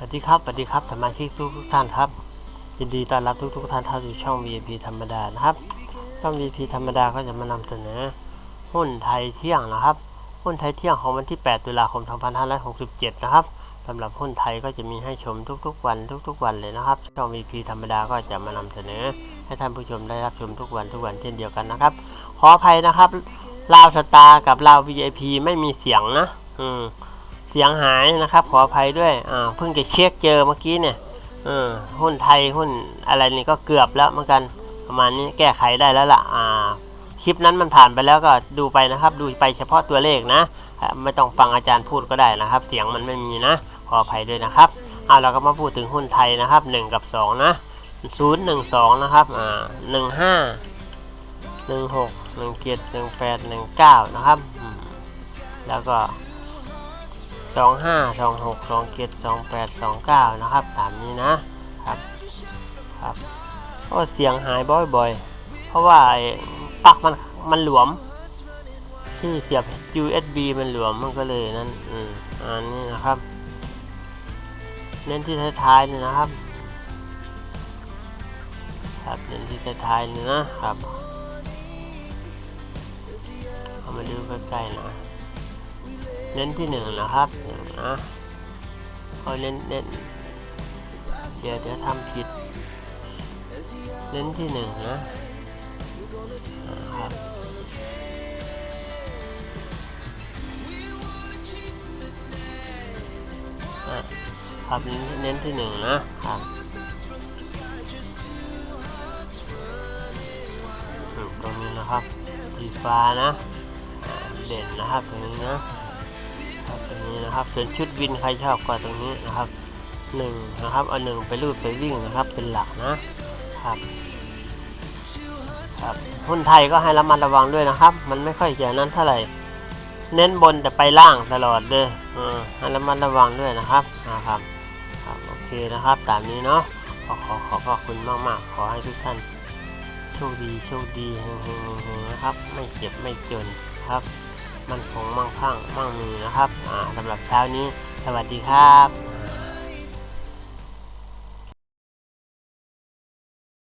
สวัสดีครับ สวัสดีครับสมาชิกทุกทุกท่านครับยินดีต้อนรับทุกทุกท่านเข้าสู่ช่อง VIP ธรรมดานะครับ ช่อง VIP ธรรมดาก็จะมานำเสนอหุ้นไทยเที่ยงนะครับ หุ้นไทยเที่ยงของวันที่ 8 ตุลาคม 2567 นะครับสำหรับหุ้นไทยก็จะมีให้ชมทุกๆ วันทุกๆ วันเลยนะครับ ช่อง VIP ธรรมดาก็จะมานำเสนอ ให้ท่านผู้ชมได้รับชมทุกวันทุกวันเช่นเดียวกันนะครับ ขออภัยนะครับลาวสตาร์กับลาว VIP ไม่มีเสียงนะ อืม เสียงหายนะครับ ขออภัยด้วยอ่าเพิ่งจะเช็คเจอเมื่อกี้เนี่ยเออหุ้นไทยหุ้นอะไรนี่ก็เกือบแล้วเหมือนกันประมาณนี้แก้ไขได้แล้วล่ะอ่าคลิปนั้นมันผ่านไปแล้วก็ดูไปนะครับ ดูไปเฉพาะตัวเลขนะ ไม่ต้องฟังอาจารย์พูดก็ได้นะครับ เสียงมันไม่มีนะ ขออภัยด้วยนะครับอ่าเราก็มาพูดถึงหุ้นไทยนะครับหนึ่งกับสองนะศูนย์หนึ่งสองนะครับอ่าหนึ่งห้าหนึ่งหกหนึ่งเจ็ดหนึ่งแปดหนึ่งเก้านะครับ แล้วก็ สองห้าสองหกสองเจ็ดสองแปดสองเก้านะครับ ตามนี้นะครับครับก็เสียงหายบ่อยๆ เพราะว่าไอ้ปลั๊กมันมันหลวม ที่เสียบ USB มันหลวมมันก็เลยนั่นอืมอันนี้นะครับ เน้นที่ท้ายๆนี่นะครับ ครับเน้นที่ท้ายๆนี่นะครับ เอามาดูใกล้ๆนะ เน้นที่หนึ่งนะครับหนึ่งนะเอาเน้นเน้นเดี๋ยวเดี๋ยวทำผิด เน้นที่หนึ่งนะอ่าครับอะครับเน้นที่หนึ่งนะครับตรงนี้นะครับสีฟ้านะ เด่นนะครับตรงนี้นะครับตรงนี้นะครับส่วนชุดวินใครชอบก็ตรงนี้นะครับหนึ่งนะครับเอาหนึ่งไปรูดไปวิ่งนะครับเป็นหลักนะครับครับหุ้นไทยก็ให้ระมัดระวังด้วยนะครับ มันไม่ค่อยจะนั้นเท่าไหร่ เน้นบนแต่ไปล่างตลอดเลยอให้ระมัดระวังด้วยนะครับนะครับครับโอเคนะครับตามนี้เนาะขอขอขอขอบคุณมากมากๆขอให้ทุกท่านโชคดีโชคดีเฮงเฮงเฮงๆนะครับ ไม่เจ็บไม่จนครับ มันคงมั่งคั่งมั่งมีนะครับอ่าสำหรับเช้านี้ สวัสดีครับ